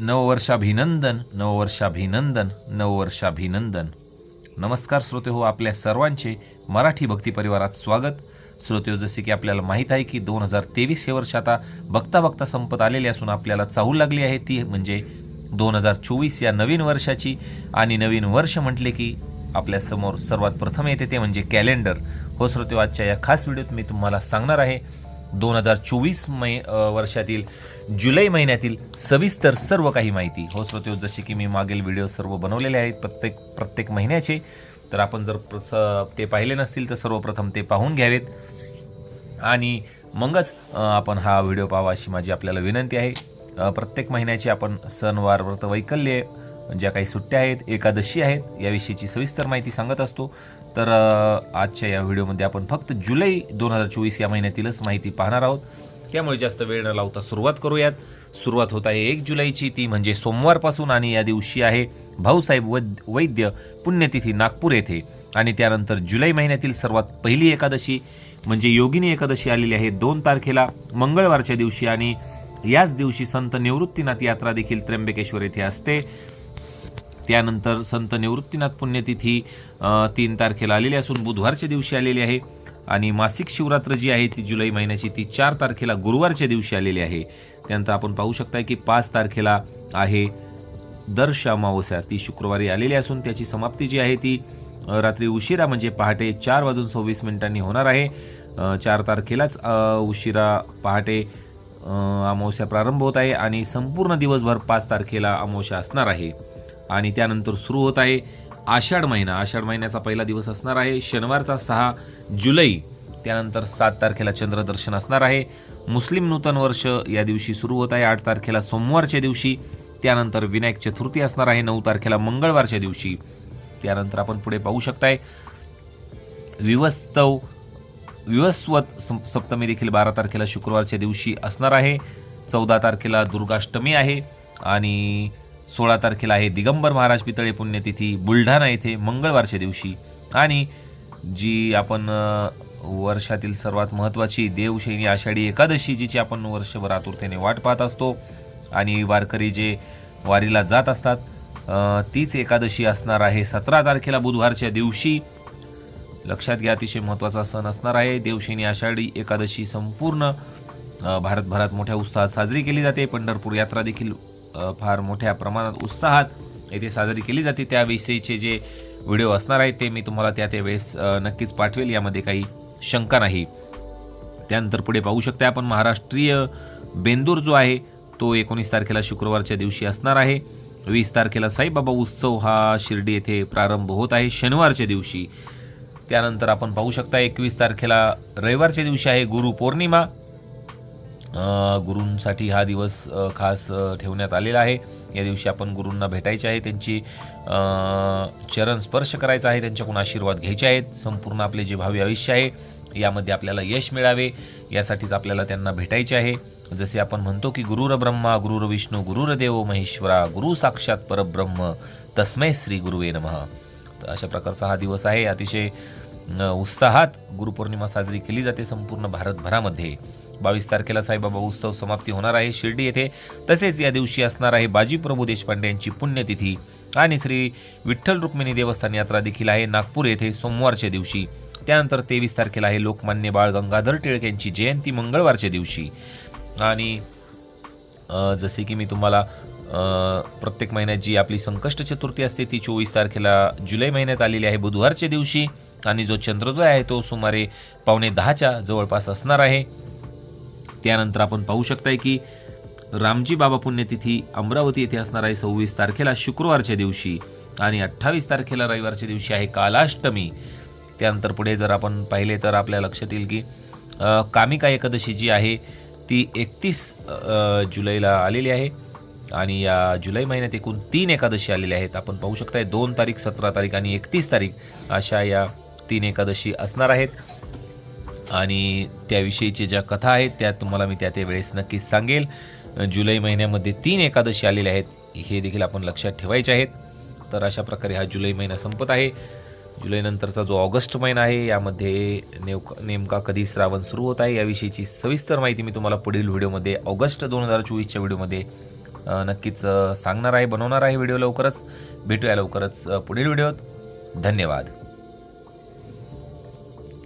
नववर्षाभिनंदन नववर्षाभिनंदन नववर्षाभिनंदन. नमस्कार श्रोते हो आपल्या सर्वांचे मराठी भक्ती परिवारात स्वागत. श्रोते हो जसे की आपल्याला माहीत आहे की दोन हजार तेवीस हे वर्ष आता बघता बघता संपत आलेले असून आपल्याला चाहू लागली आहे. ती म्हणजे दोन हजार चोवीस या नवीन वर्षाची. आणि नवीन वर्ष म्हटले की आपल्यासमोर सर्वात प्रथम येते ते म्हणजे कॅलेंडर. हो श्रोते हो, आजच्या या खास व्हिडिओत मी तुम्हाला सांगणार आहे दोन हजार चोवीस मै वर्षातील जुलै महिन्यातील सविस्तर सर्व काही माहिती. हो श्रोते जसे की मी मागील व्हिडिओ सर्व बनवलेले आहेत प्रत्येक प्रत्येक महिन्याचे तर आपण जर प्रस- ते पाहिले नसतील तर सर्वप्रथम ते पाहून घ्यावेत. आणि मगच आपण हा व्हिडिओ पाहावा अशी माझी आपल्याला विनंती आहे. प्रत्येक महिन्याचे आपण सणवार व्रत वैकल्य ज्या काही सुट्ट्या आहेत एकादशी आहेत याविषयीची सविस्तर माहिती सांगत असतो. तर आजच्या या व्हिडिओमध्ये आपण फक्त जुलै दोन हजार चोवीस या महिन्यातीलच माहिती पाहणार आहोत. त्यामुळे जास्त वेळ न लावता सुरुवात करूयात. सुरुवात होत आहे एक जुलैची. ती म्हणजे सोमवारपासून आणि या दिवशी आहे भाऊसाहेब वैद वैद्य पुण्यतिथी नागपूर येथे. आणि त्यानंतर जुलै महिन्यातील सर्वात पहिली एकादशी म्हणजे योगिनी एकादशी आलेली आहे दोन तारखेला मंगळवारच्या दिवशी. आणि याच दिवशी संत निवृत्तीनाथ यात्रा देखील त्र्यंबकेश्वर येथे असते. त्यानंतर संत निवृत्तीनाथ पुण्यतिथी तीन तारखेला आलेली असून बुधवारच्या दिवशी आलेली आहे. आणि मासिक शिवरात्र जी आहे ती जुलै महिन्याची ती चार तारखेला गुरुवारच्या दिवशी आलेली आहे. त्यानंतर आपण पाहू शकता की पाच तारखेला आहे दर्श अमावस्या. ती शुक्रवारी आलेली असून त्याची समाप्ती जी आहे ती रात्री उशिरा म्हणजे पहाटे चार वाजून सव्वीस मिनिटांनी होणार आहे. चार तारखेलाच उशिरा पहाटे अमावस्या प्रारंभ होत आहे आणि संपूर्ण दिवसभर पाच तारखेला अमावस्या असणार आहे. आणि त्यानंतर सुरू होत आहे आषाढ महिना. आषाढ महिन्याचा पहिला दिवस असणार आहे. शनिवारचा सहा जुलै त्यानंतर सात तारखेला चंद्रदर्शन असणार आहे. मुस्लिम नूतन वर्ष या दिवशी सुरू होत आहे. आठ तारखेला सोमवारच्या दिवशी त्यानंतर विनायक चतुर्थी असणार आहे. नऊ तारखेला मंगळवारच्या दिवशी. त्यानंतर आपण पुढे पाहू शकताय विवस्तव विवस्वत सप्तमी देखील बारा तारखेला शुक्रवारच्या दिवशी असणार आहे. चौदा तारखेला दुर्गाष्टमी आहे. आणि सोळा तारखेला आहे दिगंबर महाराज पितळे पुण्यतिथी बुलढाणा येथे मंगळवारच्या दिवशी. आणि जी आपण वर्षातील सर्वात महत्त्वाची देवशैनी आषाढी एकादशी जिची आपण वर्षभर आतुरतेने वाट पाहत असतो आणि वारकरी जे वारीला जात असतात तीच एकादशी असणार आहे सतरा तारखेला बुधवारच्या दिवशी. लक्षात घ्या अतिशय महत्त्वाचा सण असणार आहे. देवशैनी आषाढी एकादशी संपूर्ण भारतभरात मोठ्या उत्साहात साजरी केली जाते. पंढरपूर यात्रा देखील फार मोठ्या प्रमाणात उत्साहात येथे साजरी केली जाते. त्याविषयीचे जे व्हिडिओ असणार आहेत ते मी तुम्हाला त्या त्यावेळेस नक्कीच पाठवेल. यामध्ये काही शंका नाही. त्यानंतर पुढे पाहू शकता आपण महाराष्ट्रीय बेंदूर जो आहे तो एकोणीस तारखेला शुक्रवारच्या दिवशी असणार आहे. वीस तारखेला साईबाबा उत्सव हा शिर्डी येथे प्रारंभ होत आहे शनिवारच्या दिवशी. त्यानंतर आपण पाहू शकता एकवीस तारखेला रविवारच्या दिवशी आहे गुरुपौर्णिमा गुरूंसाठी हा दिवस खास ठेवण्यात आलेला आहे. या दिवशी आपण गुरूंना भेटायचे आहे त्यांची चरण स्पर्श करायचा आहे त्यांच्याकडून आशीर्वाद घ्यायचे आहेत. संपूर्ण आपले जे भावी आयुष्य आहे यामध्ये आपल्याला यश मिळावे यासाठीच आपल्याला त्यांना भेटायचे आहे. जसे आपण म्हणतो की गुरुर ब्रह्मा गुरुर विष्णू गुरुर देव महेश्वरा गुरु साक्षात परब्रह्म तस्मै श्री गुरुवे नमः. तर अशा प्रकारचा हा दिवस आहे. अतिशय उत्साहात गुरुपौर्णिमा साजरी केली जाते संपूर्ण भारतभरामध्ये. बावीस तारखेला साईबाबा उत्सव समाप्ती होणार आहे. शिर्डी येथे तसेच या दिवशी असणार आहे बाजीप्रभू देशपांडे यांची पुण्यतिथी. आणि श्री विठ्ठल रुक्मिणी देवस्थान यात्रा देखील आहे नागपूर येथे सोमवारच्या दिवशी. त्यानंतर तेवीस तारखेला आहे लोकमान्य बाळ गंगाधर टिळक यांची जयंती मंगळवारच्या दिवशी. आणि जसे की मी तुम्हाला प्रत्येक महिन्यात जी आपली संकष्ट चतुर्थी असते ती चोवीस तारखेला जुलै महिन्यात आलेली आहे बुधवारच्या दिवशी. आणि जो चंद्रोदय आहे तो सुमारे पावणे दहाच्या जवळपास असणार आहे. त्यानंतर आपण पाहू शकताय की रामजी बाबा पुण्यतिथी अमरावती येथे असणार आहे. सव्वीस तारखेला शुक्रवारच्या दिवशी आणि अठ्ठावीस तारखेला रविवारच्या दिवशी आहे कालाष्टमी. त्यानंतर पुढे जर आपण पाहिले तर आपल्या लक्षात येईल की कामिका एकादशी जी आहे ती एकतीस जुलैला आलेली आहे आणि या जुलै महिन्यात एकूण तीन एकादशी आलेल्या आहेत. आपण पाहू शकताय दोन तारीख सतरा तारीख आणि एकतीस तारीख अशा या तीन एकादशी असणार आहेत. आणि त्याविषयीच्या ज्या कथा आहेत त्या तुम्हाला मी त्या त्या वेळेस नक्कीच सांगेल. जुलै महिन्यामध्ये तीन एकादशी आलेल्या आहेत हे देखील आपण लक्षात ठेवायचे आहेत. तर अशा प्रकारे हा जुलै महिना संपत आहे. जुलैनंतरचा जो ऑगस्ट महिना आहे यामध्ये नेमका नेमका कधी श्रावण सुरू होत आहे याविषयीची सविस्तर माहिती मी तुम्हाला पुढील व्हिडिओमध्ये ऑगस्ट दोन हजार चोवीसच्या व्हिडिओमध्ये नक्कीच सांगणार आहे बनवणार आहे व्हिडिओ लवकरच. भेटूया लवकरच पुढील व्हिडिओत. धन्यवाद.